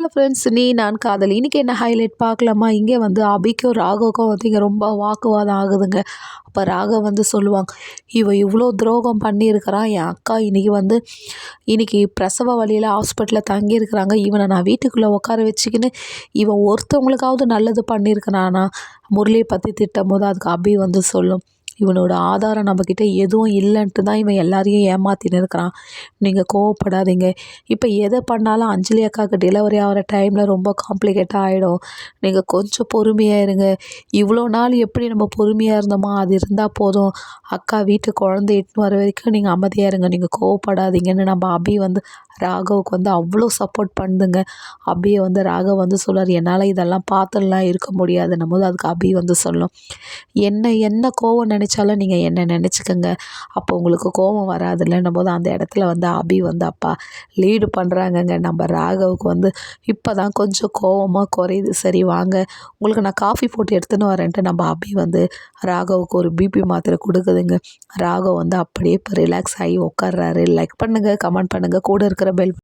Hello friends நீ நான் காதல். இன்றைக்கி என்ன ஹைலைட் பார்க்கலாமா? இங்கே வந்து அபிக்கும் ராகவுக்கும் வந்து இங்கே ரொம்ப வாக்குவாதம் ஆகுதுங்க. அப்போ ராகவ் வந்து சொல்லுவாங்க இவன் இவ்வளோ துரோகம் பண்ணியிருக்கிறான். என் அக்கா இன்றைக்கி வந்து இன்றைக்கி பிரசவ வழியில் ஹாஸ்பிட்டலில் தங்கியிருக்கிறாங்க. இவனை நான் வீட்டுக்குள்ளே உட்கார வச்சுக்கின்னு இவன் ஒருத்தவங்களுக்காவது நல்லது பண்ணியிருக்கிறானா? முரளியை பற்றி திட்டும் போது அதுக்கு அபி வந்து சொல்லும் இவனோட ஆதாரம் நம்மக்கிட்ட எதுவும் இல்லைன்ட்டு தான் இவன் எல்லாரையும் ஏமாற்றின்னு இருக்கிறான். நீங்கள் கோவப்படாதீங்க. இப்போ எதை பண்ணாலும் அஞ்சலி அக்காவுக்கு டெலிவரி ஆகிற டைமில் ரொம்ப காம்ப்ளிகேட்டாக ஆகிடும் நீங்கள் கொஞ்சம் பொறுமையாக இருங்க. இவ்வளோ நாள் எப்படி நம்ம பொறுமையாக இருந்தோமோ அது இருந்தால் போதும். அக்கா வீட்டு குழந்தை இட்டுன்னு வர வரைக்கும் நீங்கள் அமைதியாக இருங்க. நீங்கள் கோவப்படாதீங்கன்னு நம்ம அபி வந்து ராகவுக்கு வந்து அவ்வளோ சப்போர்ட் பண்ணுதுங்க. அபியை வந்து ராகவ் வந்து சொல்லுவார் என்னால் இதெல்லாம் பார்த்துலாம் இருக்க முடியாதுன்னும் போது அதுக்கு அபி வந்து சொல்லும் என்ன என்ன கோவம் நினச்சாலும் நீங்கள் என்ன நினச்சிக்கோங்க? அப்போ உங்களுக்கு கோவம் வராதுல்லன்னும் போது அந்த இடத்துல வந்து அபி வந்து அப்பா லீடு பண்ணுறாங்கங்க நம்ம ராகவுக்கு வந்து இப்போ தான் கொஞ்சம் கோவமாக குறையுது. சரி வாங்க. உங்களுக்கு நான் காஃபி போட்டு எடுத்துன்னு வரேன்ட்டு நம்ம அபி வந்து ராகவுக்கு ஒரு பிபி மாத்திரை கொடுக்குதுங்க. ராகவ் வந்து அப்படியே இப்போ ரிலாக்ஸ் ஆகி உட்கார்றாரு. லைக் பண்ணுங்கள் கமெண்ட் பண்ணுங்கள் கூட இருக்கிற பெல்